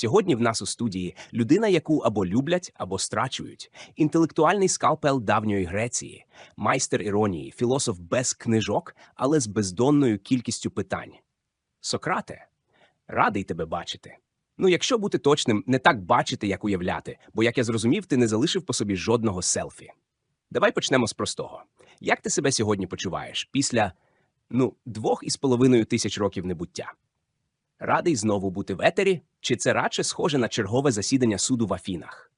Сьогодні в нас у студії людина, яку або люблять, або страчують, інтелектуальний скалпел давньої Греції, майстер іронії, філософ без книжок, але з бездонною кількістю питань. Сократе, радий тебе бачити. Ну, якщо бути точним, не так бачити, як уявляти, бо, як я зрозумів, ти не залишив по собі жодного селфі. Давай почнемо з простого. Як ти себе сьогодні почуваєш після ну, двох із половиною тисяч років небуття? Радий знову бути в етері, чи це радше схоже на чергове засідання суду в Афінах?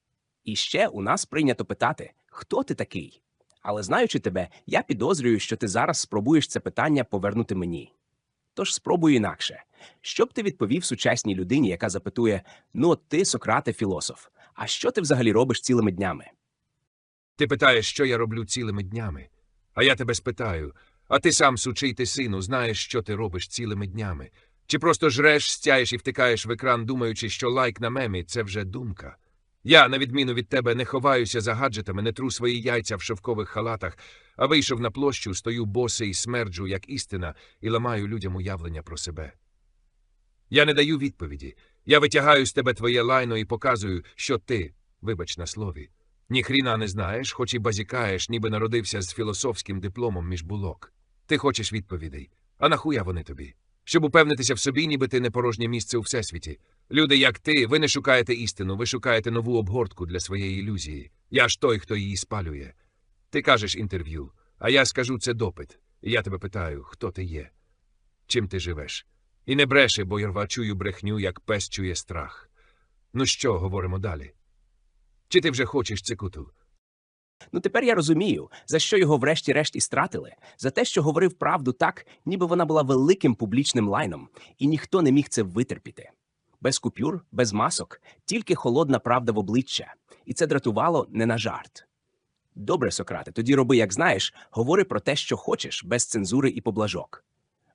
І ще у нас прийнято питати, хто ти такий? Але знаючи тебе, я підозрюю, що ти зараз спробуєш це питання повернути мені. Тож спробую інакше. Що б ти відповів сучасній людині, яка запитує: ну, от ти, Сократе, філософ, а що ти взагалі робиш цілими днями? Ти питаєш, що я роблю цілими днями. А я тебе спитаю, а ти сам, сучий ти сину, знаєш, що ти робиш цілими днями? Чи просто жреш, стяєш і втикаєш в екран, думаючи, що лайк на мемі це вже думка? Я, на відміну від тебе, не ховаюся за гаджетами, не тру свої яйця в шовкових халатах, а вийшов на площу, стою босий і смерджу, як істина, і ламаю людям уявлення про себе. Я не даю відповіді. Я витягаю з тебе твоє лайно і показую, що ти, вибач на слові, ніхріна не знаєш, хоч і базікаєш, ніби народився з філософським дипломом між булок. Ти хочеш відповідей. А нахуя вони тобі? Щоб упевнитися в собі, ніби ти не порожнє місце у всесвіті. Люди, як ти, ви не шукаєте істину, ви шукаєте нову обгортку для своєї ілюзії. Я ж той, хто її спалює. Ти кажеш інтерв'ю, а я скажу це допит. Я тебе питаю, хто ти є? Чим ти живеш? І не бреше, бо я чую брехню, як пес чує страх. Ну що, говоримо далі? Чи ти вже хочеш цикуту? Ну тепер я розумію, за що його врешті-решт і стратили, за те, що говорив правду так, ніби вона була великим публічним лайном, і ніхто не міг це витерпіти. Без купюр, без масок, тільки холодна правда в обличчя, і це дратувало не на жарт. Добре, Сократе, тоді роби, як знаєш, говори про те, що хочеш, без цензури і поблажок.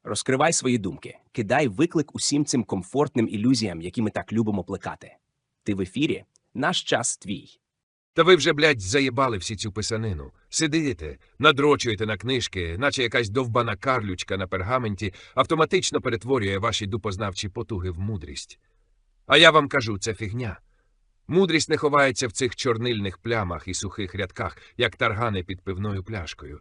Розкривай свої думки, кидай виклик усім цим комфортним ілюзіям, які ми так любимо плекати. Ти в ефірі, наш час твій. Та ви вже, блядь, заєбали всі цю писанину. Сидите, надрочуєте на книжки, наче якась довбана карлючка на пергаменті автоматично перетворює ваші дупознавчі потуги в мудрість. А я вам кажу, це фігня. Мудрість не ховається в цих чорнильних плямах і сухих рядках, як таргани під пивною пляшкою.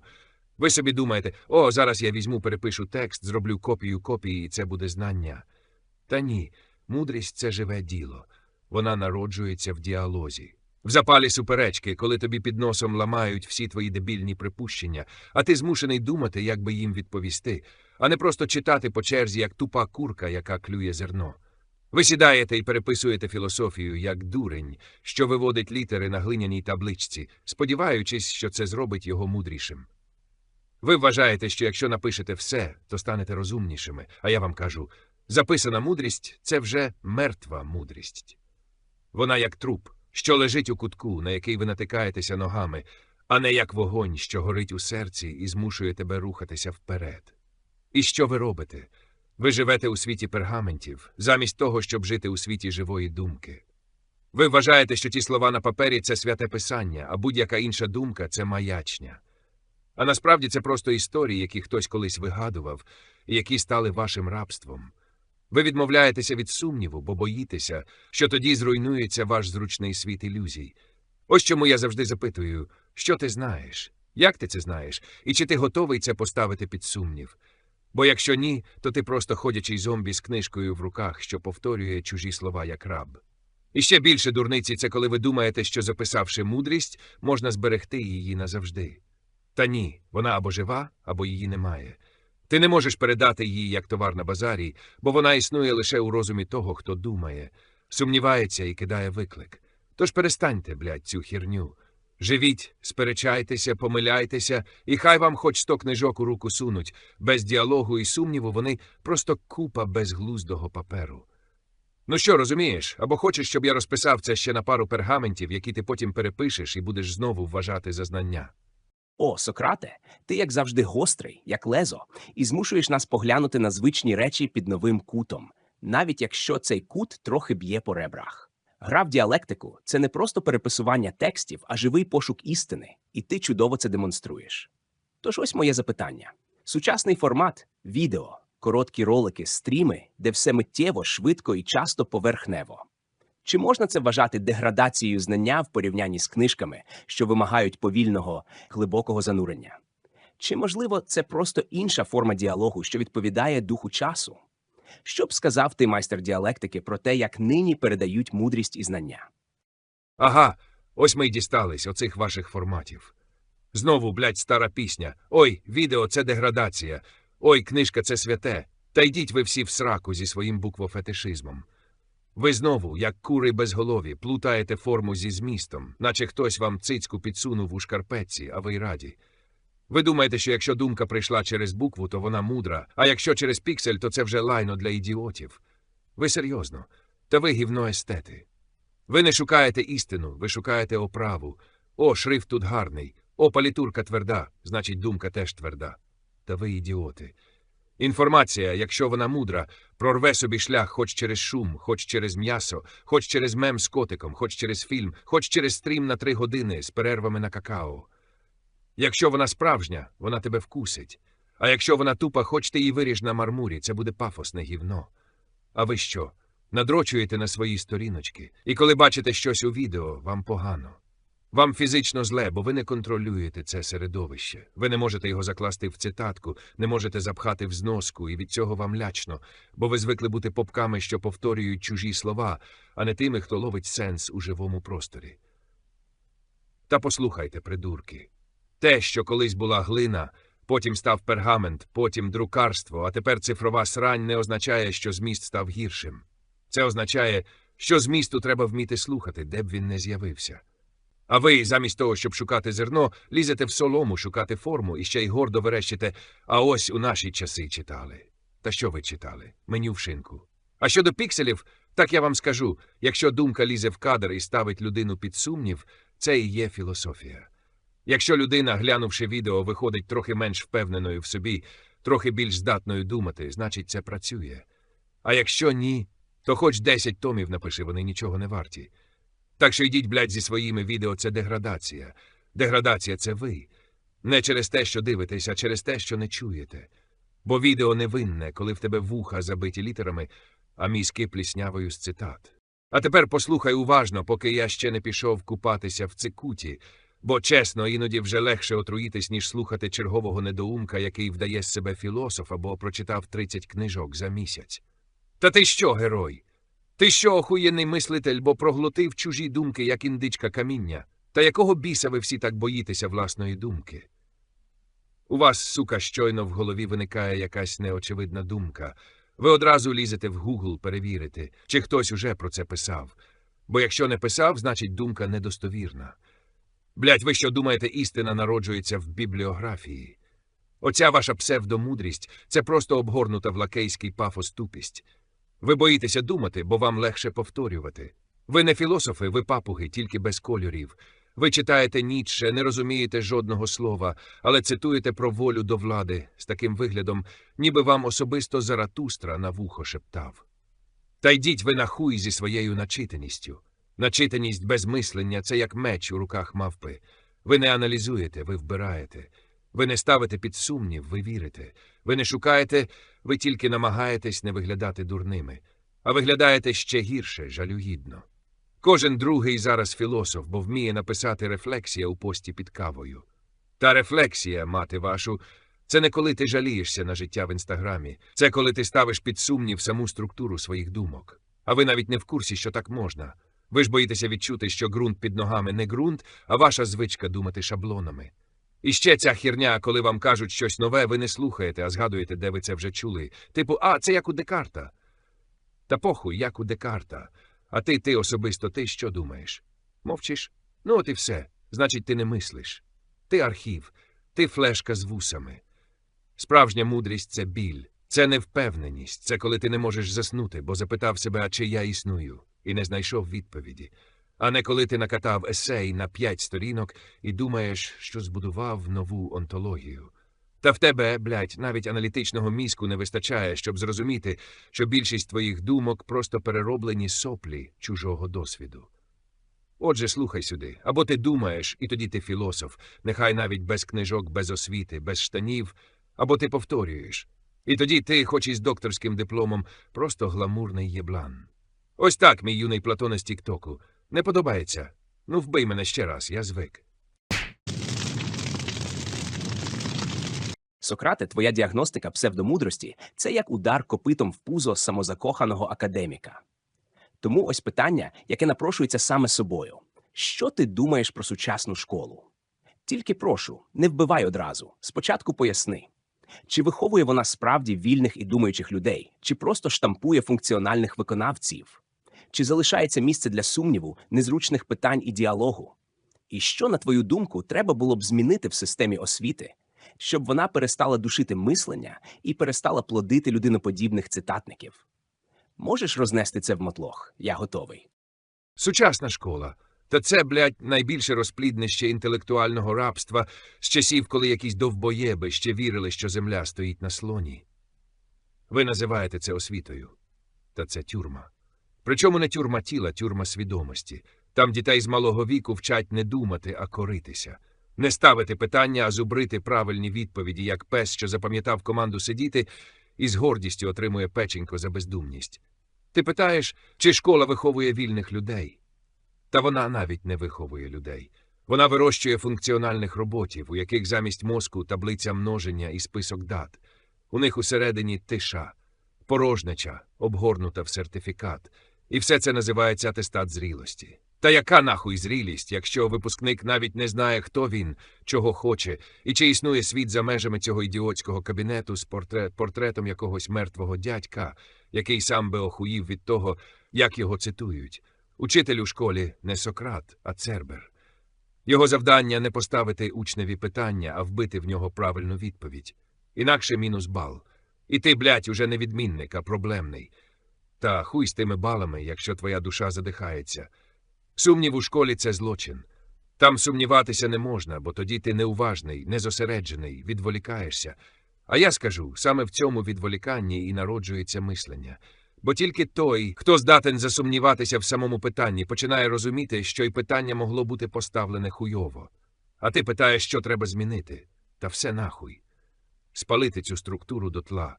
Ви собі думаєте, о, зараз я візьму, перепишу текст, зроблю копію копії, і це буде знання. Та ні, мудрість це живе діло. Вона народжується в діалозі. В запалі суперечки, коли тобі під носом ламають всі твої дебільні припущення, а ти змушений думати, як би їм відповісти, а не просто читати по черзі, як тупа курка, яка клює зерно. Ви сідаєте і переписуєте філософію як дурень, що виводить літери на глиняній табличці, сподіваючись, що це зробить його мудрішим. Ви вважаєте, що якщо напишете все, то станете розумнішими, а я вам кажу записана мудрість це вже мертва мудрість. Вона як труп, що лежить у кутку, на який ви натикаєтеся ногами, а не як вогонь, що горить у серці і змушує тебе рухатися вперед. І що ви робите? Ви живете у світі пергаментів, замість того, щоб жити у світі живої думки. Ви вважаєте, що ті слова на папері це святе писання, а будь-яка інша думка це маячня. А насправді це просто історії, які хтось колись вигадував, і які стали вашим рабством. Ви відмовляєтеся від сумніву, бо боїтеся, що тоді зруйнується ваш зручний світ ілюзій. Ось чому я завжди запитую, що ти знаєш, як ти це знаєш, і чи ти готовий це поставити під сумнів? Бо якщо ні, то ти просто ходячий зомбі з книжкою в руках, що повторює чужі слова як раб. І ще більше дурниці це коли ви думаєте, що записавши мудрість, можна зберегти її назавжди. Та ні, вона або жива, або її немає. Ти не можеш передати її як товар на базарі, бо вона існує лише у розумі того, хто думає, сумнівається і кидає виклик. Тож перестаньте, блядь, цю херню. Живіть, сперечайтеся, помиляйтеся, і хай вам хоч сто книжок у руку сунуть. Без діалогу і сумніву вони просто купа безглуздого паперу. Ну що, розумієш, або хочеш, щоб я розписав це ще на пару пергаментів, які ти потім перепишеш і будеш знову вважати за знання. О, Сократе, ти як завжди гострий, як лезо, і змушуєш нас поглянути на звичні речі під новим кутом, навіть якщо цей кут трохи б'є по ребрах. Гра в діалектику це не просто переписування текстів, а живий пошук істини, і ти чудово це демонструєш. Тож ось моє запитання: сучасний формат відео, короткі ролики, стріми, де все миттєво, швидко і часто поверхнево. Чи можна це вважати деградацією знання в порівнянні з книжками, що вимагають повільного, глибокого занурення? Чи можливо це просто інша форма діалогу, що відповідає духу часу? Що б сказав ти, майстер діалектики, про те, як нині передають мудрість і знання? Ага, ось ми й дістались оцих ваших форматів. Знову, блядь, стара пісня. Ой, відео це деградація. Ой, книжка це святе. Та йдіть ви всі в сраку зі своїм буквофетишизмом. Ви знову, як кури безголові, плутаєте форму зі змістом, наче хтось вам цицьку підсунув у шкарпетці, а ви й раді. Ви думаєте, що якщо думка прийшла через букву, то вона мудра, а якщо через піксель, то це вже лайно для ідіотів. Ви серйозно, та ви гівно естети. Ви не шукаєте істину, ви шукаєте оправу. О, шрифт тут гарний. О, палітурка тверда, значить, думка теж тверда. Та ви ідіоти. Інформація, якщо вона мудра, прорве собі шлях хоч через шум, хоч через м'ясо, хоч через мем з котиком, хоч через фільм, хоч через стрім на три години з перервами на какао. Якщо вона справжня, вона тебе вкусить. А якщо вона тупа, хоч ти її виріж на мармурі, це буде пафосне гівно. А ви що? Надрочуєте на свої сторіночки, і коли бачите щось у відео, вам погано. Вам фізично зле, бо ви не контролюєте це середовище. Ви не можете його закласти в цитатку, не можете запхати в зноску, і від цього вам лячно, бо ви звикли бути попками, що повторюють чужі слова, а не тими, хто ловить сенс у живому просторі. Та послухайте, придурки. Те, що колись була глина, потім став пергамент, потім друкарство, а тепер цифрова срань не означає, що зміст став гіршим. Це означає, що змісту треба вміти слухати, де б він не з'явився. А ви, замість того, щоб шукати зерно, лізете в солому шукати форму і ще й гордо верещите, а ось у наші часи читали. Та що ви читали? Меню в шинку. А щодо пікселів, так я вам скажу якщо думка лізе в кадр і ставить людину під сумнів, це і є філософія. Якщо людина, глянувши відео, виходить трохи менш впевненою в собі, трохи більш здатною думати, значить це працює. А якщо ні, то хоч 10 томів напиши, вони нічого не варті. Так що йдіть, блядь, зі своїми відео це деградація. Деградація це ви. Не через те, що дивитесь, а через те, що не чуєте. Бо відео невинне, коли в тебе вуха забиті літерами, а мізки пліснявою з цитат. А тепер послухай уважно, поки я ще не пішов купатися в цикуті, бо чесно, іноді вже легше отруїтись, ніж слухати чергового недоумка, який вдає з себе філософ або прочитав 30 книжок за місяць. Та ти що, герой? Ти що, охуєнний мислитель, бо проглотив чужі думки, як індичка каміння? Та якого біса ви всі так боїтеся власної думки? У вас, сука, щойно в голові виникає якась неочевидна думка. Ви одразу лізете в Гугл перевірити, чи хтось уже про це писав. Бо якщо не писав, значить думка недостовірна. Блять, ви що думаєте, істина народжується в бібліографії? Оця ваша псевдомудрість це просто обгорнута в лакейський пафос тупість. Ви боїтеся думати, бо вам легше повторювати. Ви не філософи, ви папуги, тільки без кольорів. Ви читаєте Ніцше, не розумієте жодного слова, але цитуєте про волю до влади з таким виглядом, ніби вам особисто Заратустра на вухо шептав. Та йдіть ви на хуй зі своєю начитаністю. Начитаність без мислення це як меч у руках мавпи. Ви не аналізуєте, ви вбираєте. Ви не ставите під сумнів, ви вірите. Ви не шукаєте, ви тільки намагаєтесь не виглядати дурними, а виглядаєте ще гірше, жалюгідно. Кожен другий зараз філософ, бо вміє написати рефлексія у пості під кавою. Та рефлексія, мати вашу, це не коли ти жалієшся на життя в інстаграмі, це коли ти ставиш під сумнів саму структуру своїх думок. А ви навіть не в курсі, що так можна. Ви ж боїтеся відчути, що ґрунт під ногами не ґрунт, а ваша звичка думати шаблонами. І ще ця хірня, коли вам кажуть щось нове, ви не слухаєте, а згадуєте, де ви це вже чули. Типу, а, це як у Декарта. Та похуй, як у Декарта. А ти, ти особисто, ти що думаєш? Мовчиш? Ну, от і все. Значить, ти не мислиш. Ти архів, ти флешка з вусами. Справжня мудрість це біль, це невпевненість, це коли ти не можеш заснути, бо запитав себе, а чи я існую, і не знайшов відповіді. А не коли ти накатав есей на п'ять сторінок і думаєш, що збудував нову онтологію. Та в тебе, блядь, навіть аналітичного мізку не вистачає, щоб зрозуміти, що більшість твоїх думок просто перероблені соплі чужого досвіду. Отже, слухай сюди, або ти думаєш, і тоді ти філософ, нехай навіть без книжок, без освіти, без штанів, або ти повторюєш. І тоді ти, хоч і з докторським дипломом, просто гламурний єблан. Ось так, мій юний Платон з Тіктоку. Не подобається. Ну, вбий мене ще раз, я звик. Сократе, твоя діагностика псевдомудрості це як удар копитом в пузо самозакоханого академіка. Тому ось питання, яке напрошується саме собою: що ти думаєш про сучасну школу? Тільки прошу, не вбивай одразу. Спочатку поясни. Чи виховує вона справді вільних і думаючих людей, чи просто штампує функціональних виконавців? Чи залишається місце для сумніву, незручних питань і діалогу? І що, на твою думку, треба було б змінити в системі освіти, щоб вона перестала душити мислення і перестала плодити людиноподібних цитатників? Можеш рознести це в мотлох? Я готовий. Сучасна школа. Та це, блядь, найбільше розпліднище інтелектуального рабства з часів, коли якісь довбоєби ще вірили, що земля стоїть на слоні. Ви називаєте це освітою. Та це тюрма. Причому не тюрма тіла, тюрма свідомості. Там дітей з малого віку вчать не думати, а коритися. Не ставити питання, а зубрити правильні відповіді, як пес, що запам'ятав команду сидіти, і з гордістю отримує печенько за бездумність. Ти питаєш, чи школа виховує вільних людей? Та вона навіть не виховує людей. Вона вирощує функціональних роботів, у яких замість мозку таблиця множення і список дат. У них усередині тиша, порожнеча, обгорнута в сертифікат. І все це називається атестат зрілості. Та яка нахуй зрілість, якщо випускник навіть не знає, хто він, чого хоче, і чи існує світ за межами цього ідіотського кабінету з портрет, портретом якогось мертвого дядька, який сам би охуїв від того, як його цитують. Учитель у школі не Сократ, а Цербер. Його завдання не поставити учневі питання, а вбити в нього правильну відповідь. Інакше мінус бал. І ти, блядь, уже не відмінник, а проблемний. Та хуй з тими балами, якщо твоя душа задихається. Сумнів у школі це злочин. Там сумніватися не можна, бо тоді ти неуважний, незосереджений, відволікаєшся. А я скажу, саме в цьому відволіканні і народжується мислення. Бо тільки той, хто здатен засумніватися в самому питанні, починає розуміти, що й питання могло бути поставлене хуйово. А ти питаєш, що треба змінити. Та все нахуй. Спалити цю структуру дотла,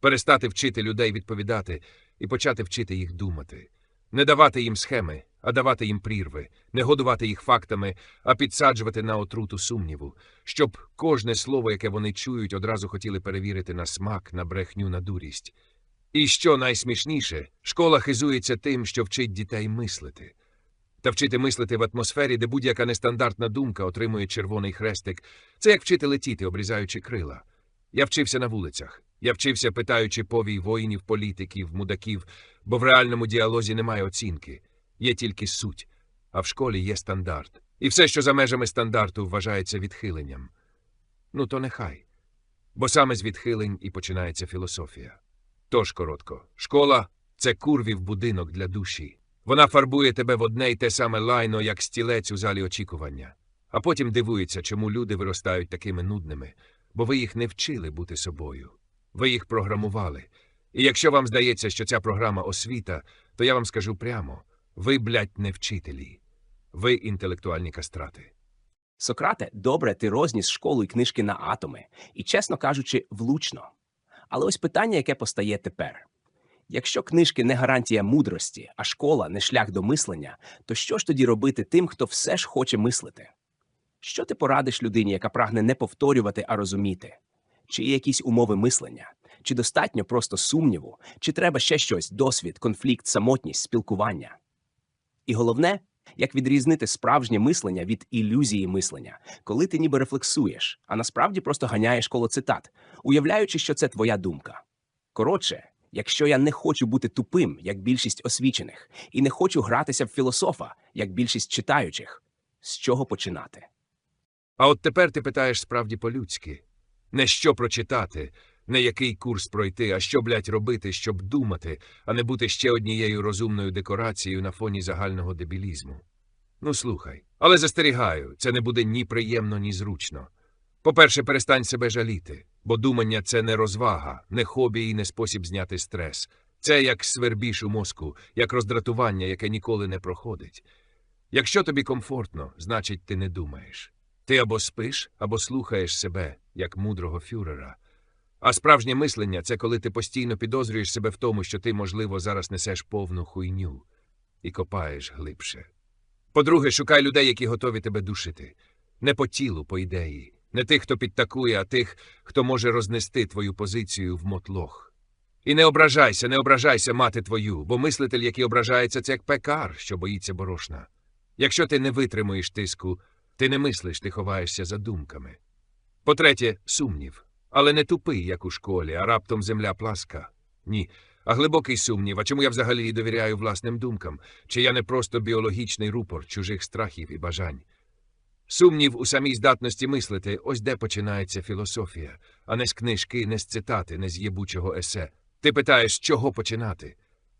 перестати вчити людей відповідати і почати вчити їх думати. Не давати їм схеми, а давати їм прірви, не годувати їх фактами, а підсаджувати на отруту сумніву, щоб кожне слово, яке вони чують, одразу хотіли перевірити на смак, на брехню, на дурість. І що найсмішніше, школа хизується тим, що вчить дітей мислити. Та вчити мислити в атмосфері, де будь-яка нестандартна думка отримує червоний хрестик, це як вчити летіти, обрізаючи крила. Я вчився на вулицях. Я вчився, питаючи повій воїнів, політиків, мудаків, бо в реальному діалозі немає оцінки, є тільки суть, а в школі є стандарт. І все, що за межами стандарту, вважається відхиленням. Ну, то нехай. Бо саме з відхилень і починається філософія. Тож коротко, школа це курвів будинок для душі. Вона фарбує тебе в одне й те саме лайно, як стілець у залі очікування, а потім дивується, чому люди виростають такими нудними, бо ви їх не вчили бути собою. Ви їх програмували. І якщо вам здається, що ця програма освіта, то я вам скажу прямо: ви, блядь, не вчителі, ви інтелектуальні кастрати. Сократе, добре, ти розніс школу і книжки на атоми, і, чесно кажучи, влучно. Але ось питання, яке постає тепер. Якщо книжки не гарантія мудрості, а школа не шлях до мислення, то що ж тоді робити тим, хто все ж хоче мислити? Що ти порадиш людині, яка прагне не повторювати, а розуміти? Чи є якісь умови мислення? Чи достатньо просто сумніву? Чи треба ще щось досвід, конфлікт, самотність, спілкування? І головне, як відрізнити справжнє мислення від ілюзії мислення, коли ти ніби рефлексуєш, а насправді просто ганяєш коло цитат, уявляючи, що це твоя думка. Коротше, якщо я не хочу бути тупим, як більшість освічених, і не хочу гратися в філософа, як більшість читаючих, з чого починати? А от тепер ти питаєш справді по-людськи. Не що прочитати, не який курс пройти, а що, блядь, робити, щоб думати, а не бути ще однією розумною декорацією на фоні загального дебілізму. Ну, слухай, але застерігаю, це не буде ні приємно, ні зручно. По-перше, перестань себе жаліти, бо думання це не розвага, не хобі і не спосіб зняти стрес. Це як свербіж у мозку, як роздратування, яке ніколи не проходить. Якщо тобі комфортно, значить ти не думаєш. Ти або спиш, або слухаєш себе, як мудрого фюрера. А справжнє мислення це коли ти постійно підозрюєш себе в тому, що ти, можливо, зараз несеш повну хуйню і копаєш глибше. По-друге, шукай людей, які готові тебе душити. Не по тілу, по ідеї, не тих, хто підтакує, а тих, хто може рознести твою позицію в мотлох. І не ображайся, не ображайся мати твою, бо мислитель, який ображається, це як пекар, що боїться борошна. Якщо ти не витримуєш тиску, ти не мислиш, ти ховаєшся за думками. По-третє, сумнів. Але не тупий, як у школі, а раптом земля пласка. Ні. А глибокий сумнів, а чому я взагалі довіряю власним думкам? Чи я не просто біологічний рупор чужих страхів і бажань? Сумнів у самій здатності мислити, ось де починається філософія, а не з книжки, не з цитати, не з єбучого есе. Ти питаєш, з чого починати?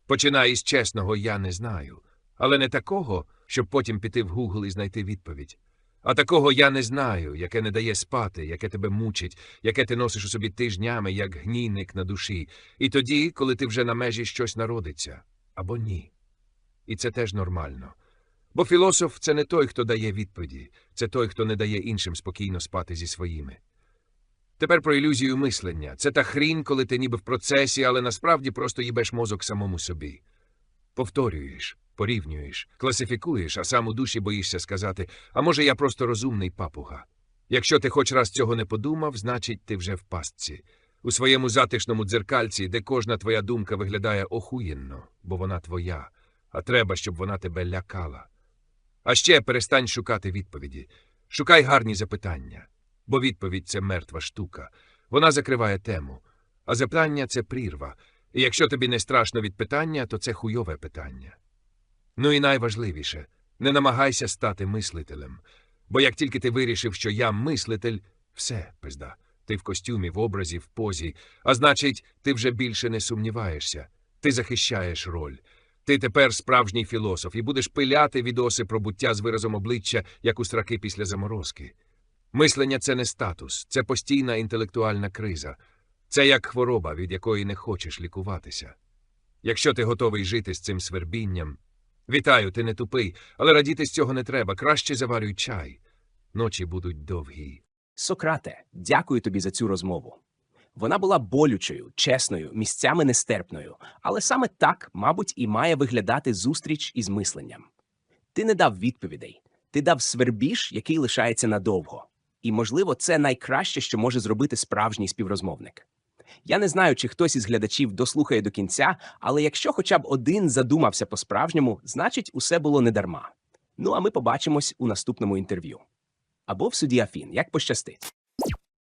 Починай із чесного я не знаю, але не такого, щоб потім піти в Гугл і знайти відповідь. А такого я не знаю, яке не дає спати, яке тебе мучить, яке ти носиш у собі тижнями, як гнійник на душі, і тоді, коли ти вже на межі щось народиться, або ні. І це теж нормально. Бо філософ це не той, хто дає відповіді, це той, хто не дає іншим спокійно спати зі своїми. Тепер про ілюзію мислення. Це та хрінь, коли ти ніби в процесі, але насправді просто їбеш мозок самому собі. Повторюєш, порівнюєш, класифікуєш, а сам у душі боїшся сказати, а може я просто розумний папуга. Якщо ти хоч раз цього не подумав, значить ти вже в пастці. У своєму затишному дзеркальці, де кожна твоя думка виглядає охуєнно, бо вона твоя, а треба, щоб вона тебе лякала. А ще перестань шукати відповіді. Шукай гарні запитання, бо відповідь це мертва штука. Вона закриває тему, а запитання це прірва. І якщо тобі не страшно від питання, то це хуйове питання. Ну і найважливіше не намагайся стати мислителем. Бо як тільки ти вирішив, що я мислитель, все, пизда. Ти в костюмі, в образі, в позі, а значить, ти вже більше не сумніваєшся. Ти захищаєш роль. Ти тепер справжній філософ і будеш пиляти відоси про буття з виразом обличчя, як у страки після заморозки. Мислення це не статус, це постійна інтелектуальна криза. Це як хвороба, від якої не хочеш лікуватися. Якщо ти готовий жити з цим свербінням, вітаю, ти не тупий, але радіти з цього не треба. Краще заварюй чай. Ночі будуть довгі. Сократе, дякую тобі за цю розмову. Вона була болючою, чесною, місцями нестерпною, але саме так, мабуть, і має виглядати зустріч із мисленням. Ти не дав відповідей, ти дав свербіж, який лишається надовго. І, можливо, це найкраще, що може зробити справжній співрозмовник. Я не знаю, чи хтось із глядачів дослухає до кінця, але якщо хоча б один задумався по-справжньому, значить, усе було недарма. Ну а ми побачимось у наступному інтерв'ю. Або в суді Афін, як пощастить.